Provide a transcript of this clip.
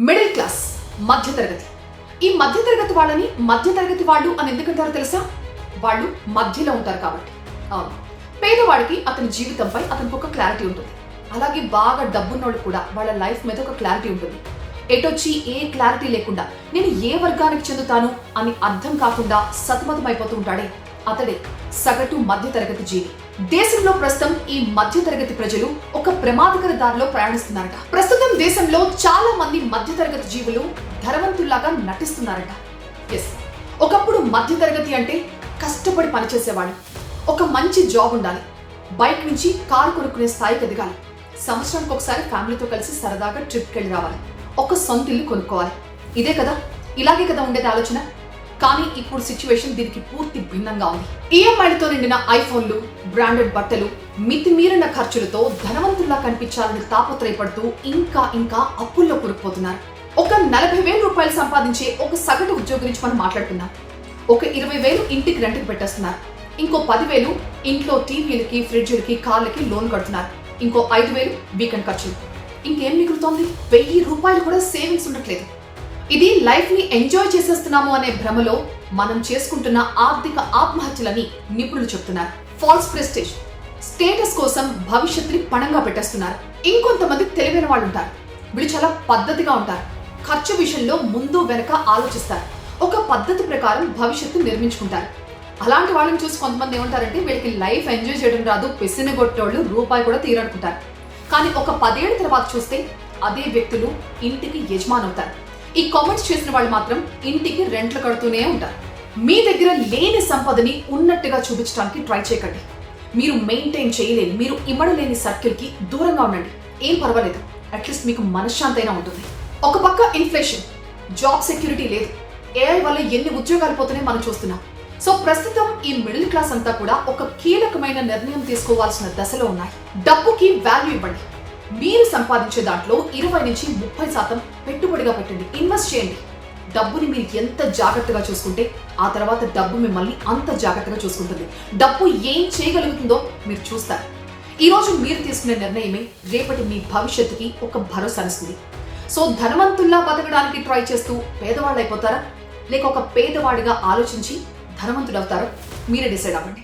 Middle class మధ్యతరగతి. ఈ మధ్యతరగతి వాళ్ళని మధ్యతరగతి వాళ్ళు అని ఎందుకంటారో తెలుసా? వాళ్ళు మధ్యలో ఉంటారు కాబట్టి. అవును. పేదవాడికి అతని జీవితంపై అతనికి ఒక క్లారిటీ ఉంటుంది. అలాగే బాగా డబ్బున్నోళ్ళు కూడా వాళ్ళ లైఫ్ మీద ఒక క్లారిటీ ఉంటుంది. ఎటొచ్చి ఏ క్లారిటీ లేకుండా నేను ఏ వర్గానికి చెందుతాను అని అర్థం కాకుండా సతమతమైపోతూ ఉంటాడే అతడే సగటు మధ్యతరగతి జీవి. దేశంలో ప్రస్తుతం ఈ మధ్యతరగతి ప్రజలు ఒక ప్రమాదకర దారిలో ప్రయాణిస్తున్నారట. ప్రస్తుతం దేశంలో చాలా మంది మధ్యతరగతి జీవులు ధనవంతుల్లాగా నటిస్తున్నారట. ఎస్ ఒకప్పుడు మధ్యతరగతి అంటే కష్టపడి పనిచేసేవాడు ఒక మంచి జాబ్ ఉండాలి. బైక్ నుంచి కారు కొనుక్కునే స్థాయికి ఎదగాలి. సంవత్సరానికి ఒకసారి ఫ్యామిలీతో కలిసి సరదాగా ట్రిప్కి వెళ్ళి రావాలి. ఒక సొంత ఇల్లు కొనుక్కోవాలి. ఇదే కదా? ఇలాగే కదా ఉండేది ఆలోచన? కానీ ఇప్పుడు సిచ్యువేషన్ దీనికి పూర్తి భిన్నంగా ఉంది. ఈఎంఐలతో నిండిన ఐఫోన్లు బ్రాండెడ్ బట్టలు మితిమీరిన ఖర్చులతో ధనవంతుల్లా కనిపించాలని తాపత్రయపడుతూ ఇంకా ఇంకా అప్పుల్లో కూరుకుపోతున్నారు. ఒక నలభై వేల రూపాయలు సంపాదించే ఒక సగటు ఉద్యోగి గురించి మనం మాట్లాడుతున్నాం ఒక ఇరవై వేలు ఇంటికి రెంట్కి పెట్టేస్తున్నారు. ఇంకో పదివేలు ఇంట్లో టీవీలకి ఫ్రిడ్జ్లకి కార్లకి లోన్ కడుతున్నారు. ఇంకో ఐదు వేలు వీకెండ్ ఖర్చులు. ఇంకేం మిగులుతోంది? వెయ్యి రూపాయలు కూడా సేవింగ్స్ ఉండట్లేదు. ఇది లైఫ్ని ఎంజాయ్ చేసేస్తున్నాము అనే భ్రమలో మనం చేసుకుంటున్న ఆర్థిక ఆత్మహత్యలని నిపుణులు చెప్తున్నారు. ఫాల్స్ ప్రెస్టేజ్ స్టేటస్ కోసం భవిష్యత్తుని పణంగా పెట్టేస్తున్నారు. ఇంకొంతమంది తెలివైన వాళ్ళు ఉంటారు. వీళ్ళు చాలా పద్ధతిగా ఉంటారు. ఖర్చు విషయంలో ముందు వెనక ఆలోచిస్తారు. ఒక పద్ధతి ప్రకారం భవిష్యత్తు నిర్మించుకుంటారు. అలాంటి వాళ్ళని చూసి కొంతమంది ఏమంటారంటే వీళ్ళకి లైఫ్ ఎంజాయ్ చేయడం రాదు పెసిని రూపాయి కూడా తీరనుకుంటారు. కానీ ఒక పదేళ్ళ తర్వాత చూస్తే అదే వ్యక్తులు ఇంటికి యజమానవుతారు. ఈ కామెంట్స్ చేసిన వాళ్ళు మాత్రం ఇంటికి రెంట్లు కడుతూనే ఉంటారు. మీ దగ్గర లేని సంపదని ఉన్నట్టుగా చూపించడానికి ట్రై చేయకండి. మీరు మెయింటైన్ చేయలేని మీరు ఇమ్మడలేని సర్కిల్కి దూరంగా ఉండండి. ఏం పర్వాలేదు. అట్లీస్ట్ మీకు మనశ్శాంతి అయినా ఉంటుంది. ఒక పక్క ఇన్ఫ్లేషన్ జాబ్ సెక్యూరిటీ లేదు. ఏఐ వల్ల ఎన్ని ఉద్యోగాలు పోతున్నాయి మనం చూస్తున్నాం. సో ప్రస్తుతం ఈ మిడిల్ క్లాస్ అంతా కూడా ఒక కీలకమైన నిర్ణయం తీసుకోవాల్సిన దశలో ఉన్నాయి. డబ్బుకి వాల్యూ ఇవ్వండి. మీరు సంపాదించే దాంట్లో ఇరవై నుంచి ముప్పై శాతం పెట్టుబడిగా పెట్టండి. ఇన్వెస్ట్ చేయండి. డబ్బుని మీరు ఎంత జాగ్రత్తగా చూసుకుంటే ఆ తర్వాత డబ్బు మిమ్మల్ని అంత జాగ్రత్తగా చూసుకుంటుంది. డబ్బు ఏం చేయగలుగుతుందో మీరు చూస్తారు. ఈరోజు మీరు తీసుకునే నిర్ణయమే రేపటి మీ భవిష్యత్తుకి ఒక భరోసానిస్తుంది సో ధనవంతుల్లా బతకడానికి ట్రై చేస్తూ పేదవాళ్ళు అయిపోతారా? లేక ఒక పేదవాడిగా ఆలోచించి ధనవంతుడవుతారో మీరే డిసైడ్ అవ్వండి.